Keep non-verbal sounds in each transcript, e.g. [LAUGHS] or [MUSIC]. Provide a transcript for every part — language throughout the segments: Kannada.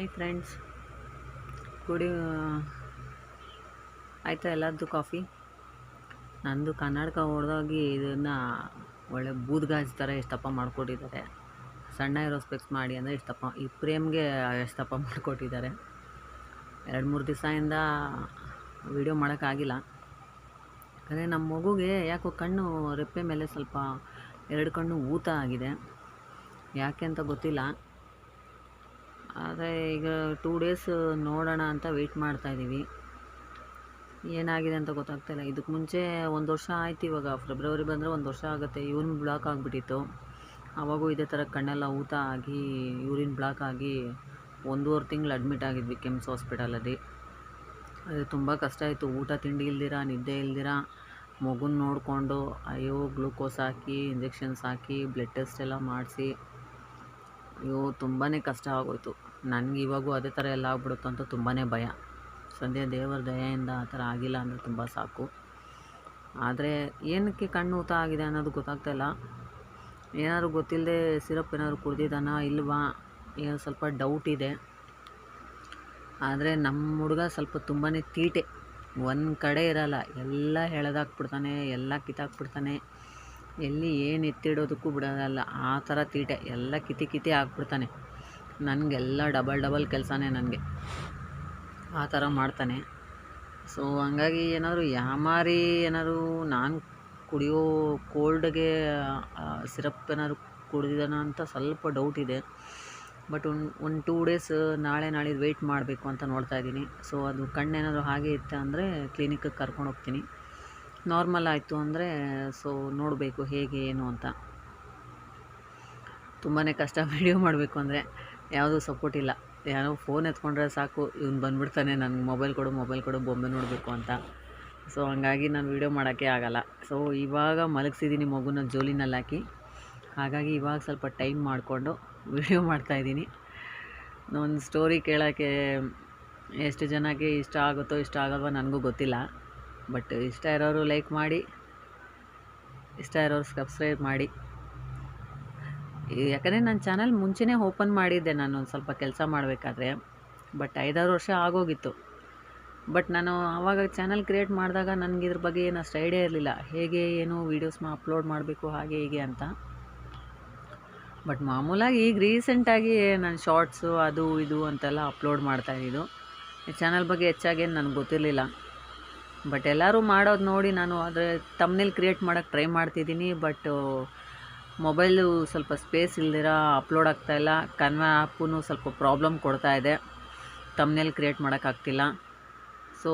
ಹಾಯ್ ಫ್ರೆಂಡ್ಸ್ ಕುಡಿ ಆಯಿತಾ ಎಲ್ಲದ್ದು ಕಾಫಿ ನಂದು ಕನ್ನಡಕ ಹೊಡೆದೋಗಿ ಇದನ್ನು ಒಳ್ಳೆ ಬೂದ್ಗಾಜ್ ಥರ ಇಷ್ಟಪ್ಪ ಮಾಡಿಕೊಟ್ಟಿದ್ದಾರೆ. ಸಣ್ಣ ಇರೋ ಸ್ಪೆಕ್ಸ್ ಮಾಡಿ ಅಂದರೆ ಇಷ್ಟಪ್ಪ ಈ ಪ್ರೇಮ್ಗೆ ಎಷ್ಟಪ್ಪ ಮಾಡಿಕೊಟ್ಟಿದ್ದಾರೆ. ಎರಡು ಮೂರು ದಿವಸದಿಂದ ವೀಡಿಯೋ ಮಾಡೋಕ್ಕಾಗಿಲ್ಲ ಯಾಕಂದರೆ ನಮ್ಮ ಮಗುಗೆ ಯಾಕೋ ಕಣ್ಣು ರೆಪ್ಪೆ ಮೇಲೆ ಸ್ವಲ್ಪ ಎರಡು ಕಣ್ಣು ಊತ ಆಗಿದೆ. ಯಾಕೆ ಅಂತ ಗೊತ್ತಿಲ್ಲ. ಆದರೆ ಈಗ ಟೂ ಡೇಸ್ ನೋಡೋಣ ಅಂತ ವೆಯ್ಟ್ ಮಾಡ್ತಾಯಿದ್ದೀವಿ ಏನಾಗಿದೆ ಅಂತ ಗೊತ್ತಾಗ್ತಾಯಿಲ್ಲ ಇದಕ್ಕೆ ಮುಂಚೆ ಒಂದು ವರ್ಷ ಆಯ್ತು ಇವಾಗ. ಫೆಬ್ರವರಿ ಬಂದರೆ ಒಂದು ವರ್ಷ ಆಗುತ್ತೆ. ಯೂರಿನ್ ಬ್ಲಾಕ್ ಆಗಿಬಿಟ್ಟಿತ್ತು. ಆವಾಗೂ ಇದೇ ಥರ ಕಣ್ಣೆಲ್ಲ ಊತ ಆಗಿ ಯೂರಿನ್ ಬ್ಲಾಕ್ ಆಗಿ ಒಂದೂವರೆ ತಿಂಗಳು ಅಡ್ಮಿಟ್ ಆಗಿದ್ವಿ ಕೆಮ್ಸ್ ಹಾಸ್ಪಿಟಲಲ್ಲಿ ಅದು ತುಂಬ ಕಷ್ಟ ಆಯಿತು. ಊಟ ತಿಂಡಿ ಇಲ್ದಿರ, ನಿದ್ದೆ ಇಲ್ದಿರ, ಮಗುನ ನೋಡಿಕೊಂಡು ಅಯ್ಯೋ ಗ್ಲೂಕೋಸ್ ಹಾಕಿ ಇಂಜೆಕ್ಷನ್ಸ್ ಹಾಕಿ ಬ್ಲಡ್ ಟೆಸ್ಟ್ ಎಲ್ಲ ಮಾಡಿಸಿ. ಅಯ್ಯೋ ತುಂಬಾ ಕಷ್ಟ ಆಗೋಯಿತು. ನನಗೆ ಇವಾಗೂ ಅದೇ ಥರ ಎಲ್ಲ ಆಗ್ಬಿಡುತ್ತೋ ಅಂತ ತುಂಬಾ ಭಯ. ಸಂಧ್ಯಾ ದೇವರ ದಯೆಯಿಂದ ಆ ಥರ ಆಗಿಲ್ಲ ಅಂದರೆ ತುಂಬ ಸಾಕು. ಆದರೆ ಏನಕ್ಕೆ ಕಣ್ಣು ಊತ ಆಗಿದೆ ಅನ್ನೋದು ಗೊತ್ತಾಗ್ತಾಯಿಲ್ಲ ಏನಾದರೂ ಗೊತ್ತಿಲ್ಲದೆ ಸಿರಪ್ ಏನಾದ್ರು ಕುಡ್ದಿದ್ದಾನ ಇಲ್ವಾ ಏನೋ ಸ್ವಲ್ಪ ಡೌಟ್ ಇದೆ. ಆದರೆ ನಮ್ಮ ಹುಡುಗ ಸ್ವಲ್ಪ ತುಂಬಾ ತೀಟೆ. ಒಂದು ಕಡೆ ಇರಲ್ಲ, ಎಲ್ಲ ಎಳೆದಾಕ್ಬಿಡ್ತಾನೆ, ಎಲ್ಲ ಕಿತ್ತಾಕ್ಬಿಡ್ತಾನೆ. ಎಲ್ಲಿ ಏನು ಎತ್ತಿಡೋದಕ್ಕೂ ಬಿಡೋದಲ್ಲ. ಆ ಥರ ತೀಟೆ. ಎಲ್ಲ ಕಿತಿ ಕಿತಿ ಹಾಕ್ಬಿಡ್ತಾನೆ ನನಗೆಲ್ಲ ಡಬಲ್ ಡಬಲ್ ಕೆಲಸನೇ ನನಗೆ. ಆ ಥರ ಮಾಡ್ತಾನೆ. ಸೊ ಹಂಗಾಗಿ ಏನಾದರೂ ಯಾಮಾರಿ ಏನಾದರೂ ನಾನು ಕುಡಿಯೋ ಕೋಲ್ಡ್ಗೆ ಸಿರಪ್ ಏನಾದ್ರು ಕುಡಿದಿದ್ದಾನ ಅಂತ ಸ್ವಲ್ಪ ಡೌಟ್ ಇದೆ. ಬಟ್ ಒಂದು ಒಂದು ಟೂ ಡೇಸ್ ನಾಳೆ ನಾಳೆ ವೆಯ್ಟ್ ಮಾಡಬೇಕು ಅಂತ ನೋಡ್ತಾ ಇದ್ದೀನಿ. ಸೊ ಅದು ಕಣ್ಣೇನಾದರೂ ಹಾಗೆ ಇತ್ತು ಅಂದರೆ ಕ್ಲಿನಿಕ್ಕಿಗೆ ಕರ್ಕೊಂಡು ಹೋಗ್ತೀನಿ. ನಾರ್ಮಲ್ ಆಯಿತು ಅಂದರೆ ಸೊ ನೋಡಬೇಕು ಹೇಗೆ, ಏನು ಅಂತ. ತುಂಬಾ ಕಷ್ಟ [LAUGHS] ವೀಡಿಯೋ ಮಾಡಬೇಕು ಅಂದರೆ, ಯಾವುದೂ ಸಪೋರ್ಟ್ ಇಲ್ಲ. ಯಾರೋ ಫೋನ್ ಎತ್ಕೊಂಡ್ರೆ ಸಾಕು, ಇವ್ನು ಬಂದುಬಿಡ್ತಾನೆ ನನಗೆ ಮೊಬೈಲ್ ಕೊಡು ಮೊಬೈಲ್ ಕೊಡು, ಬೊಂಬೆ ನೋಡಬೇಕು ಅಂತ. ಸೊ ಹಂಗಾಗಿ ನಾನು ವೀಡಿಯೋ ಮಾಡೋಕ್ಕೆ ಆಗಲ್ಲ. ಸೊ ಇವಾಗ ಮಲಗಿಸಿದ್ದೀನಿ ಮಗುನ ಜೋಲಿನಲ್ಲಿ ಹಾಕಿ. ಹಾಗಾಗಿ ಇವಾಗ ಸ್ವಲ್ಪ ಟೈಮ್ ಮಾಡಿಕೊಂಡು ವೀಡಿಯೋ [LAUGHS] ಮಾಡ್ತಾಯಿದ್ದೀನಿ ಒಂದು ಸ್ಟೋರಿ ಕೇಳೋಕ್ಕೆ ಎಷ್ಟು ಜನಕ್ಕೆ ಇಷ್ಟ ಆಗುತ್ತೋ, ಇಷ್ಟ ಆಗಲ್ವೋ, ನನಗೂ ಗೊತ್ತಿಲ್ಲ. ಬಟ್ ಇಷ್ಟ ಇರೋರು ಲೈಕ್ ಮಾಡಿ, ಇಷ್ಟ ಇರೋರು ಸಬ್ಸ್ಕ್ರೈಬ್ ಮಾಡಿ. ಯಾಕಂದರೆ ನನ್ನ ಚಾನಲ್ ಮುಂಚೆನೇ ಓಪನ್ ಮಾಡಿದ್ದೆ ನಾನು ಒಂದು ಸ್ವಲ್ಪ ಕೆಲಸ ಮಾಡಬೇಕಾದ್ರೆ. ಬಟ್ ಐದಾರು ವರ್ಷ ಆಗೋಗಿತ್ತು. ಬಟ್ ನಾನು ಆವಾಗ ಚಾನಲ್ ಕ್ರಿಯೇಟ್ ಮಾಡಿದಾಗ ನನಗೆ ಇದ್ರ ಬಗ್ಗೆ ಏನು ಅಷ್ಟು ಐಡಿಯಾ ಇರಲಿಲ್ಲ. ಹೇಗೆ ಏನು ವೀಡಿಯೋಸ್ನ ಅಪ್ಲೋಡ್ ಮಾಡಬೇಕು, ಹಾಗೆ ಹೀಗೆ ಅಂತ. ಬಟ್ ಮಾಮೂಲಾಗಿ ಈಗ ರೀಸೆಂಟಾಗಿ ನಾನು ಶಾರ್ಟ್ಸು ಅದು ಇದು ಅಂತೆಲ್ಲ ಅಪ್ಲೋಡ್ ಮಾಡ್ತಾಯಿದ್ದು ಈ ಚಾನಲ್ ಬಗ್ಗೆ ಹೆಚ್ಚಾಗಿ ನನಗೆ ಗೊತ್ತಿರಲಿಲ್ಲ. ಬಟ್ ಎಲ್ಲರೂ ಮಾಡೋದು ನೋಡಿ ನಾನು ಆದರೆ ತಮ್ಮನೇಲಿ ಕ್ರಿಯೇಟ್ ಮಾಡೋಕ್ಕೆ ಟ್ರೈ ಮಾಡ್ತಿದ್ದೀನಿ ಬಟ್ ಮೊಬೈಲು ಸ್ವಲ್ಪ ಸ್ಪೇಸ್ ಇಲ್ದಿರ ಅಪ್ಲೋಡ್ ಆಗ್ತಾಯಿಲ್ಲ ಕನ್ವ ಆ್ಯಪೂ ಸ್ವಲ್ಪ ಪ್ರಾಬ್ಲಮ್ ಕೊಡ್ತಾ ಇದೆ. ತಮ್ಮನೇಲಿ ಕ್ರಿಯೇಟ್ ಮಾಡೋಕ್ಕಾಗ್ತಿಲ್ಲ ಸೊ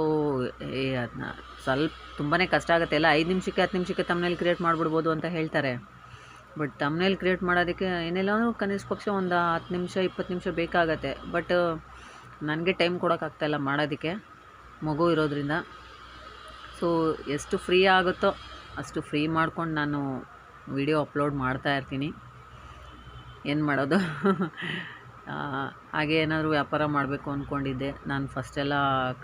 ಅದನ್ನ ಸ್ವಲ್ಪ ತುಂಬಾ ಕಷ್ಟ ಆಗುತ್ತೆ. ಎಲ್ಲ ಐದು ನಿಮಿಷಕ್ಕೆ ಹತ್ತು ನಿಮಿಷಕ್ಕೆ ತಮ್ಮನೇಲಿ ಕ್ರಿಯೇಟ್ ಮಾಡಿಬಿಡ್ಬೋದು ಅಂತ ಹೇಳ್ತಾರೆ. ಬಟ್ ತಮ್ಮನೇಲಿ ಕ್ರಿಯೇಟ್ ಮಾಡೋದಕ್ಕೆ ಏನೆಲ್ಲೋ ಕನಿಷ್ಠ ಪಕ್ಷ ಒಂದು ಹತ್ತು ನಿಮಿಷ, ಇಪ್ಪತ್ತು ನಿಮಿಷ ಬೇಕಾಗತ್ತೆ. ಬಟ್ ನನಗೆ ಟೈಮ್ ಕೊಡೋಕ್ಕಾಗ್ತಾಯಿಲ್ಲ ಮಾಡೋದಕ್ಕೆ. ಮಗು ಇರೋದ್ರಿಂದ. ಸೊ ಎಷ್ಟು ಫ್ರೀ ಆಗುತ್ತೋ ಅಷ್ಟು ಫ್ರೀ ಮಾಡ್ಕೊಂಡು ನಾನು ವಿಡಿಯೋ ಅಪ್ಲೋಡ್ ಮಾಡ್ತಾ ಇರ್ತೀನಿ. ಏನು ಮಾಡೋದು? ಹಾಗೆ ಏನಾದರೂ ವ್ಯಾಪಾರ ಮಾಡಬೇಕು ಅಂದ್ಕೊಂಡಿದ್ದೆ ನಾನು ಫಸ್ಟೆಲ್ಲ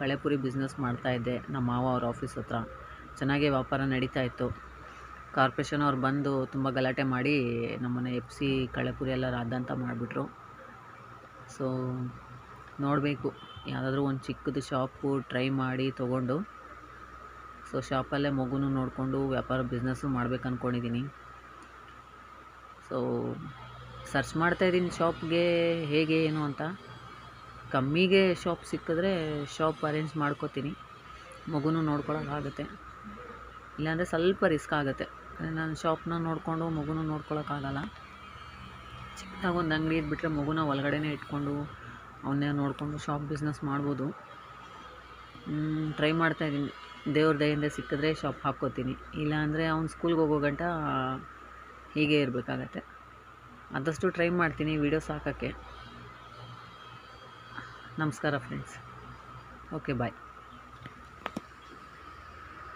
ಕಳೆಪುರಿ ಬಿಸ್ನೆಸ್ ಮಾಡ್ತಾಯಿದ್ದೆ ನಮ್ಮ ಮಾವ ಅವ್ರ ಆಫೀಸ್ ಹತ್ರ. ಚೆನ್ನಾಗೇ ವ್ಯಾಪಾರ ನಡೀತಾ ಇತ್ತು. ಕಾರ್ಪೊರೇಷನ್ ಅವ್ರು ಬಂದು ತುಂಬ ಗಲಾಟೆ ಮಾಡಿ ನಮ್ಮನ್ನು ಎಫ್ ಸಿ ಕಳೆಪುರಿ ಎಲ್ಲ ರಾದಂತ ಮಾಡಿಬಿಟ್ರು. ಸೊ ನೋಡಬೇಕು. ಯಾವುದಾದ್ರೂ ಒಂದು ಚಿಕ್ಕದು ಶಾಪು ಟ್ರೈ ಮಾಡಿ ತೊಗೊಂಡು. ಸೊ ಶಾಪಲ್ಲೇ ಮಗುನು ನೋಡಿಕೊಂಡು ವ್ಯಾಪಾರ ಬಿಸ್ನೆಸ್ಸು ಮಾಡ್ಬೇಕು ಅಂದ್ಕೊಂಡಿದ್ದೀನಿ ಸೊ ಸರ್ಚ್ ಮಾಡ್ತಾ ಇದ್ದೀನಿ ಶಾಪ್ಗೆ ಹೇಗೆ, ಏನು ಅಂತ. ಕಮ್ಮಿಗೆ ಶಾಪ್ ಸಿಕ್ಕಿದ್ರೆ ಶಾಪ್ ಅರೇಂಜ್ ಮಾಡ್ಕೋತೀನಿ. ಮಗುನೂ ನೋಡ್ಕೊಳಕ್ಕಾಗುತ್ತೆ ಇಲ್ಲಾಂದರೆ ಸ್ವಲ್ಪ ರಿಸ್ಕ್ ಆಗುತ್ತೆ. ನಾನು ಶಾಪ್ನ ನೋಡಿಕೊಂಡು ಮಗುನೂ ನೋಡ್ಕೊಳಕ್ಕಾಗಲ್ಲ ಚಿಕ್ಕದಾಗಿ ಒಂದು ಅಂಗಡಿ ಇದ್ಬಿಟ್ರೆ ಮಗುನ ಒಳಗಡೆನೇ ಇಟ್ಕೊಂಡು ಅವನ್ನೇ ನೋಡಿಕೊಂಡು ಶಾಪ್ ಬಿಸ್ನೆಸ್ ಮಾಡ್ಬೋದು. ಟ್ರೈ ಮಾಡ್ತಾಯಿದ್ದೀನಿ ದೇವ್ರ ದಯಿಂದ ಸಿಕ್ಕಿದ್ರೆ ಶಾಪ್ ಹಾಕ್ಕೋತೀನಿ. ಇಲ್ಲಾಂದರೆ ಅವ್ನು ಸ್ಕೂಲ್ಗೆ ಹೋಗೋ ಗಂಟ ಹೀಗೆ ಇರಬೇಕಾಗತ್ತೆ. ಆದಷ್ಟು ಟ್ರೈ ಮಾಡ್ತೀನಿ ವೀಡಿಯೋಸ್ ಹಾಕೋಕ್ಕೆ ನಮಸ್ಕಾರ ಫ್ರೆಂಡ್ಸ್ ಓಕೆ ಬಾಯ್